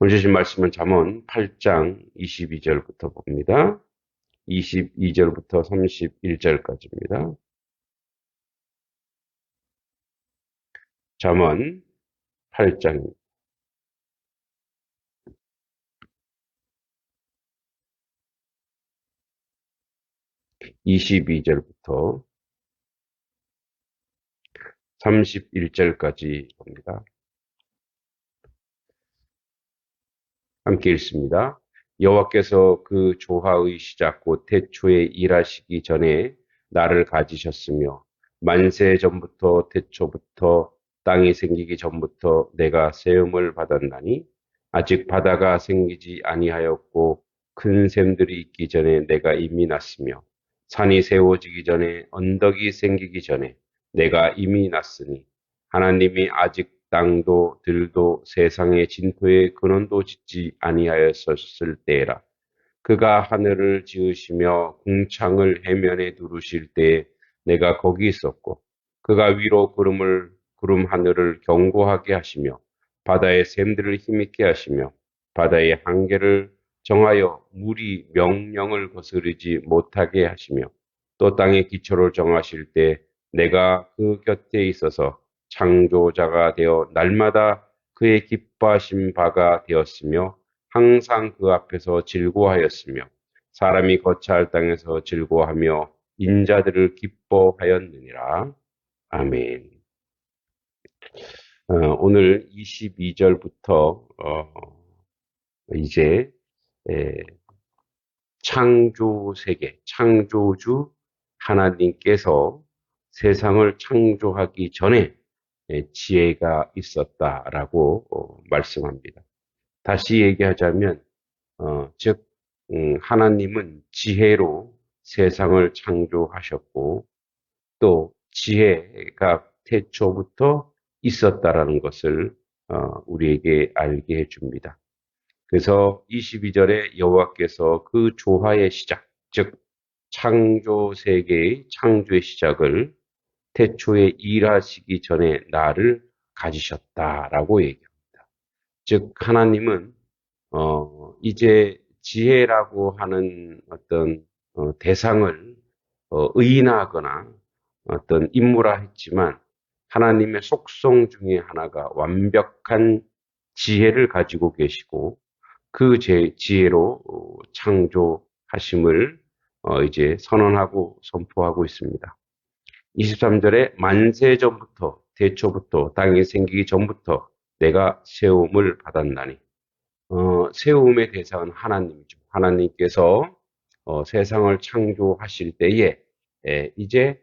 오늘 주신 말씀은 잠언 8장 22절부터 봅니다. 22절부터 31절까지입니다. 잠언 8장 22절부터 31절까지 봅니다. 함께 읽습니다. 여호와께서 그 조화의 시작 곧 태초에 일하시기 전에 나를 가지셨으며 만세 전부터 태초부터 땅이 생기기 전부터 내가 세움을 받았나니 아직 바다가 생기지 아니하였고 큰 샘들이 있기 전에 내가 이미 났으며 산이 세워지기 전에 언덕이 생기기 전에 내가 이미 났으니 하나님이 아직 땅도 들도 세상의 진토의 근원도 짓지 아니하였었을 때라. 그가 하늘을 지으시며 궁창을 해면에 두르실 때에 내가 거기 있었고 그가 위로 구름을 구름 하늘을 견고하게 하시며 바다의 샘들을 힘있게 하시며 바다의 한계를 정하여 물이 명령을 거스르지 못하게 하시며 또 땅의 기초를 정하실 때 내가 그 곁에 있어서 창조자가 되어 날마다 그의 기뻐하신 바가 되었으며 항상 그 앞에서 즐거워하였으며 사람이 거처할 땅에서 즐거워하며 인자들을 기뻐하였느니라. 아멘. 어, 오늘 22절부터 어, 이제 에, 창조 세계, 창조주 하나님께서 세상을 창조하기 전에 지혜가 있었다라고 어, 말씀합니다. 다시 얘기하자면, 어, 즉 음, 하나님은 지혜로 세상을 창조하셨고 또 지혜가 태초부터 있었다라는 것을 어, 우리에게 알게 해줍니다. 그래서 22절에 여호와께서 그 조화의 시작, 즉 창조 세계의 창조의 시작을 태초에 일하시기 전에 나를 가지셨다라고 얘기합니다. 즉 하나님은 어, 이제 지혜라고 하는 어떤 어, 대상을 어, 의인하거나 어떤 인물화 했지만 하나님의 속성 중에 하나가 완벽한 지혜를 가지고 계시고 그 지혜로 어, 창조하심을 어, 이제 선언하고 선포하고 있습니다. 23절에 만세 전부터 대초부터 땅이 생기기 전부터 내가 세움을 받았나니 어, 세움의 대상은 하나님이죠. 하나님께서 어, 세상을 창조하실 때에 에, 이제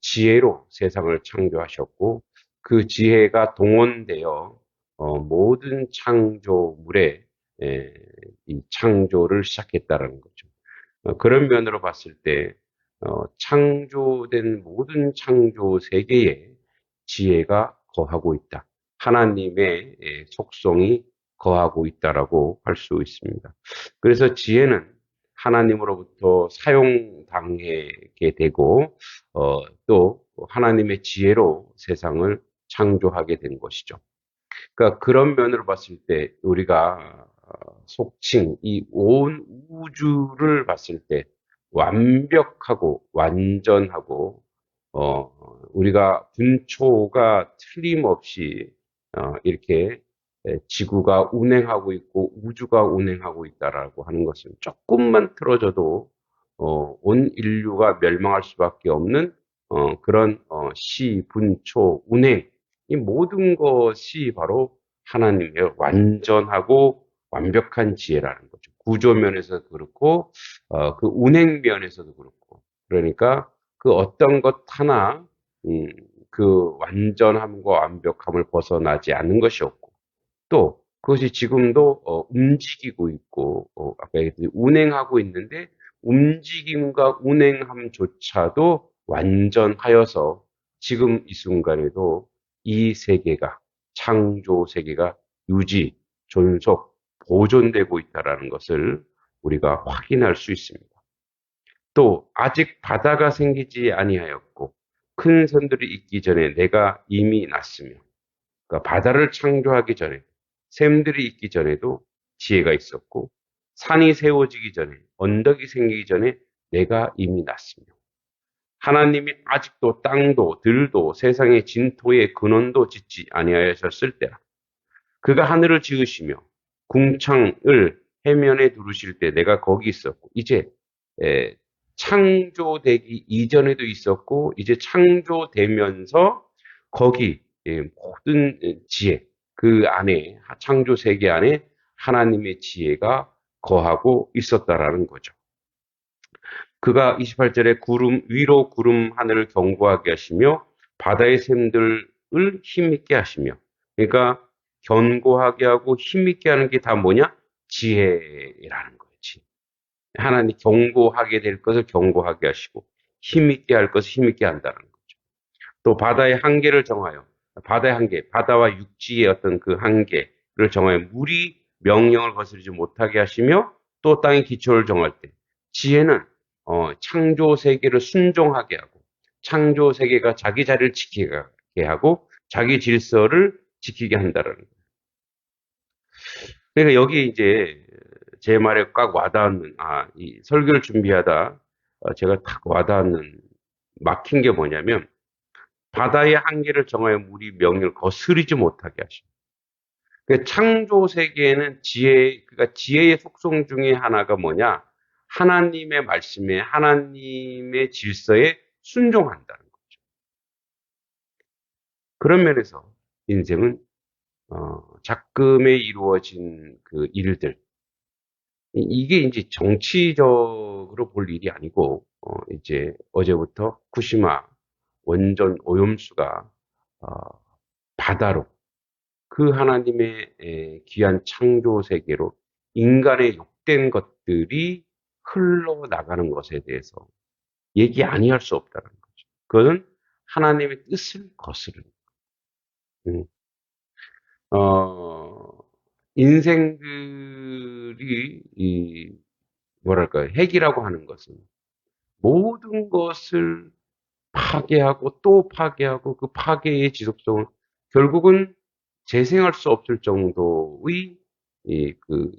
지혜로 세상을 창조하셨고 그 지혜가 동원되어 어, 모든 창조물의 에, 이 창조를 시작했다는 거죠. 어, 그런 면으로 봤을 때 어, 창조된 모든 창조 세계에 지혜가 거하고 있다. 하나님의 예, 속성이 거하고 있다라고 할 수 있습니다. 그래서 지혜는 하나님으로부터 사용당하게 되고 어, 또 하나님의 지혜로 세상을 창조하게 된 것이죠. 그러니까 그런 면으로 봤을 때 우리가 어, 속칭 이 온 우주를 봤을 때 완벽하고 완전하고 어, 우리가 분초가 틀림없이 어, 이렇게 지구가 운행하고 있고 우주가 운행하고 있다라고 하는 것은 조금만 틀어져도 어, 온 인류가 멸망할 수밖에 없는 어, 그런 어, 시, 분초, 운행 이 모든 것이 바로 하나님의 완전하고 완벽한 지혜라는 거죠. 구조 면에서도 그렇고 어, 그 운행 면에서도 그렇고. 그러니까 그 어떤 것 하나 음, 그 완전함과 완벽함을 벗어나지 않는 것이 없고 또 그것이 지금도 어, 움직이고 있고 어, 아까 얘기했듯이 운행하고 있는데 움직임과 운행함조차도 완전하여서 지금 이 순간에도 이 세계가 창조 세계가 유지, 존속, 보존되고 있다라는 것을 우리가 확인할 수 있습니다. 또 아직 바다가 생기지 아니하였고 큰 선들이 있기 전에 내가 이미 났으며 그러니까 바다를 창조하기 전에 샘들이 있기 전에도 지혜가 있었고 산이 세워지기 전에 언덕이 생기기 전에 내가 이미 났으며 하나님이 아직도 땅도 들도 세상의 진토의 근원도 짓지 아니하셨을 때라 그가 하늘을 지으시며 궁창을 해면에 두르실 때 내가 거기 있었고 이제 에, 창조되기 이전에도 있었고 이제 창조되면서 거기 예, 모든 지혜 그 안에 창조 세계 안에 하나님의 지혜가 거하고 있었다라는 거죠. 그가 28절에 구름 위로 구름 하늘을 견고하게 하시며 바다의 샘들을 힘있게 하시며 그러니까 견고하게 하고 힘있게 하는 게 다 뭐냐? 지혜라는 거지. 하나님 견고하게 될 것을 견고하게 하시고 힘있게 할 것을 힘있게 한다는 거죠. 또 바다의 한계를 정하여 바다의 한계, 바다와 육지의 어떤 그 한계를 정하여 물이 명령을 거스르지 못하게 하시며 또 땅의 기초를 정할 때 지혜는 어, 창조 세계를 순종하게 하고 창조 세계가 자기 자리를 지키게 하고 자기 질서를 지키게 한다는 거예요. 그러니까 여기 이제 제 말에 꽉 와닿는 아, 이 설교를 준비하다 어, 제가 탁 와닿는 막힌 게 뭐냐면 바다의 한계를 정하여 물이 명령을 거스르지 못하게 하십니다. 그 창조 세계에는 지혜, 그러니까 지혜의 속성 중에 하나가 뭐냐? 하나님의 말씀에, 하나님의 질서에 순종한다는 거죠. 그런 면에서 인생은 어, 작금에 이루어진 그 일들, 이게 이제 정치적으로 볼 일이 아니고, 어, 이제 어제부터 쿠시마 원전 오염수가 어, 바다로 그 하나님의 귀한 창조 세계로 인간의 욕된 것들이 흘러나가는 것에 대해서 얘기 아니할 수 없다는 거죠. 그것은 하나님의 뜻을 거스르는. 음. 어, 인생들이 이 뭐랄까 핵이라고 하는 것은 모든 것을 파괴하고 또 파괴하고 그 파괴의 지속성을 결국은 재생할 수 없을 정도의 그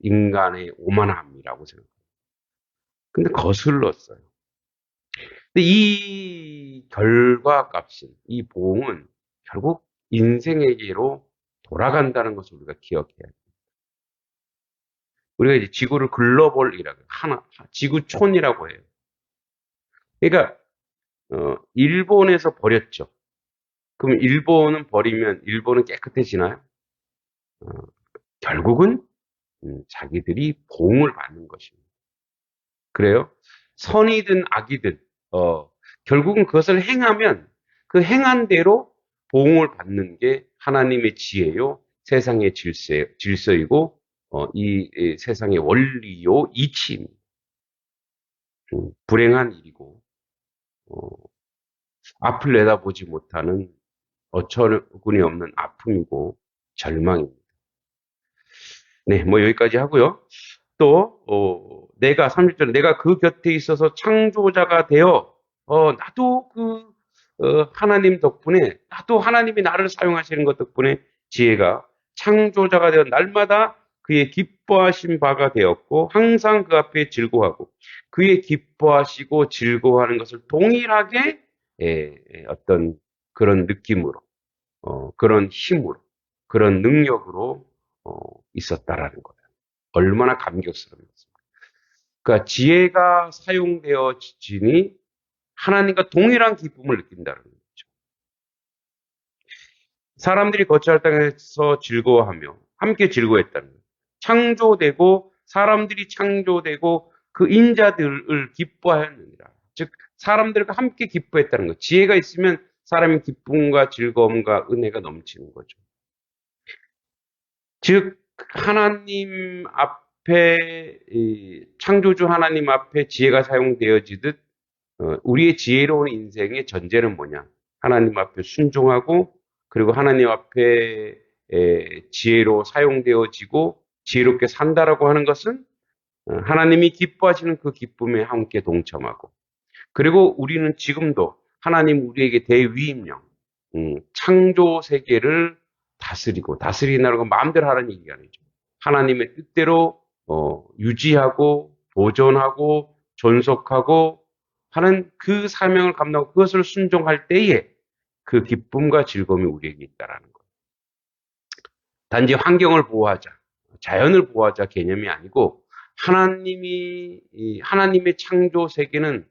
인간의 오만함이라고 생각합니다. 근데 거슬렀어요. 근데 이 결과 값인 이 보응은 결국 인생에게로 돌아간다는 것을 우리가 기억해야 됩니다. 우리가 이제 지구를 글로벌이라고 하나 지구촌이라고 해요. 그러니까 어, 일본에서 버렸죠. 그럼 일본은 버리면 일본은 깨끗해지나요? 어, 결국은 음, 자기들이 봉을 받는 것입니다. 그래요? 선이든 악이든 어, 결국은 그것을 행하면 그 행한 대로 봉을 받는 게 하나님의 지혜요, 세상의 질서, 질서이고 어, 이, 이, 세상의 원리요, 이치입니다. 음, 불행한 일이고 어, 앞을 내다보지 못하는 어처구니 없는 아픔이고 절망입니다. 네, 뭐 여기까지 하고요. 또 어, 내가 30절 내가 그 곁에 있어서 창조자가 되어 어, 나도 그 어, 하나님 덕분에 나도 하나님이 나를 사용하시는 것 덕분에 지혜가 창조자가 되어 날마다 그의 기뻐하신 바가 되었고 항상 그 앞에 즐거워하고 그의 기뻐하시고 즐거워하는 것을 동일하게 예, 어떤 그런 느낌으로 어, 그런 힘으로 그런 능력으로 어, 있었다라는 거예요. 얼마나 감격스럽습니까? 그러니까 지혜가 사용되어지니 하나님과 동일한 기쁨을 느낀다는 거죠. 사람들이 거처할 땅에서 즐거워하며 함께 즐거워했다는 거예요. 창조되고 사람들이 창조되고 그 인자들을 기뻐하였느니라. 즉 사람들과 함께 기뻐했다는 것. 지혜가 있으면 사람의 기쁨과 즐거움과 은혜가 넘치는 거죠. 즉 하나님 앞에 창조주 하나님 앞에 지혜가 사용되어지듯 어, 우리의 지혜로운 인생의 전제는 뭐냐? 하나님 앞에 순종하고 그리고 하나님 앞에 지혜로 사용되어지고 지혜롭게 산다라고 하는 것은 어, 하나님이 기뻐하시는 그 기쁨에 함께 동참하고 그리고 우리는 지금도 하나님 우리에게 대위임령, 음, 창조 세계를 다스리고 다스리나라고 마음대로 하라는 얘기가 아니죠. 하나님의 뜻대로 어, 유지하고 보존하고 존속하고 하는 그 사명을 감당하고 그것을 순종할 때에 그 기쁨과 즐거움이 우리에게 있다라는 거예요. 단지 환경을 보호하자, 자연을 보호하자 개념이 아니고 하나님이 하나님의 창조 세계는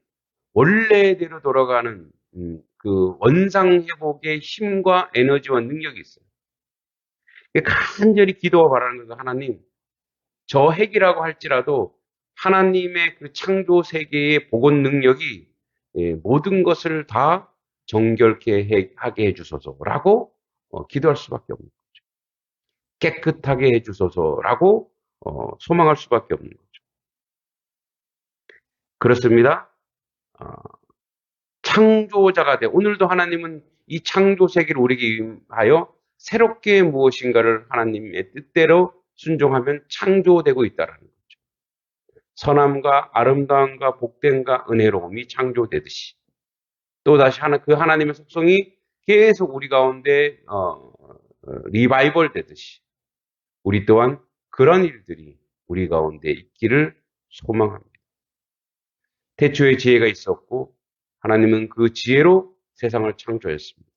원래대로 돌아가는 음, 그 원상 회복의 힘과 에너지와 능력이 있어요. 간절히 기도와 바라는 것은 하나님, 저 핵이라고 할지라도 하나님의 그 창조 세계의 복원 능력이 예, 모든 것을 다 정결케 하게 해주소서라고 어, 기도할 수밖에 없는 거죠. 깨끗하게 해주소서라고 어, 소망할 수밖에 없는 거죠. 그렇습니다. 어, 창조자가 돼. 오늘도 하나님은 이 창조 세계를 우리에게 임하여 새롭게 무엇인가를 하나님의 뜻대로 순종하면 창조되고 있다라는 거죠. 선함과 아름다움과 복됨과 은혜로움이 창조되듯이 또다시 하나 그 하나님의 속성이 계속 우리 가운데 어, 어, 리바이벌 되듯이 우리 또한 그런 일들이 우리 가운데 있기를 소망합니다. 태초에 지혜가 있었고 하나님은 그 지혜로 세상을 창조했습니다.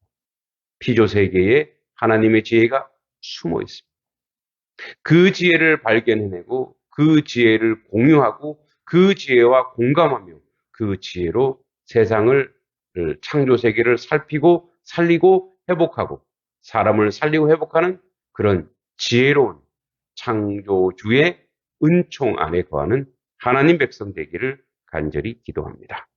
피조 세계에 하나님의 지혜가 숨어 있습니다. 그 지혜를 발견해내고 그 지혜를 공유하고 그 지혜와 공감하며 그 지혜로 세상을 창조 세계를 살피고 살리고 회복하고 사람을 살리고 회복하는 그런 지혜로운 창조주의 은총 안에 거하는 하나님 백성 되기를 간절히 기도합니다.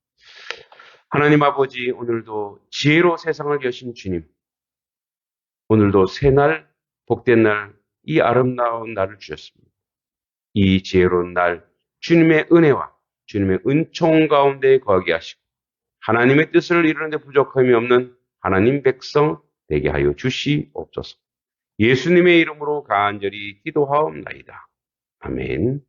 하나님 아버지, 오늘도 지혜로 세상을 여신 주님, 오늘도 새날, 복된 날, 이 아름다운 날을 주셨습니다. 이 지혜로운 날, 주님의 은혜와 주님의 은총 가운데 거하게 하시고, 하나님의 뜻을 이루는데 부족함이 없는 하나님 백성 되게 하여 주시옵소서. 예수님의 이름으로 간절히 기도하옵나이다. 아멘.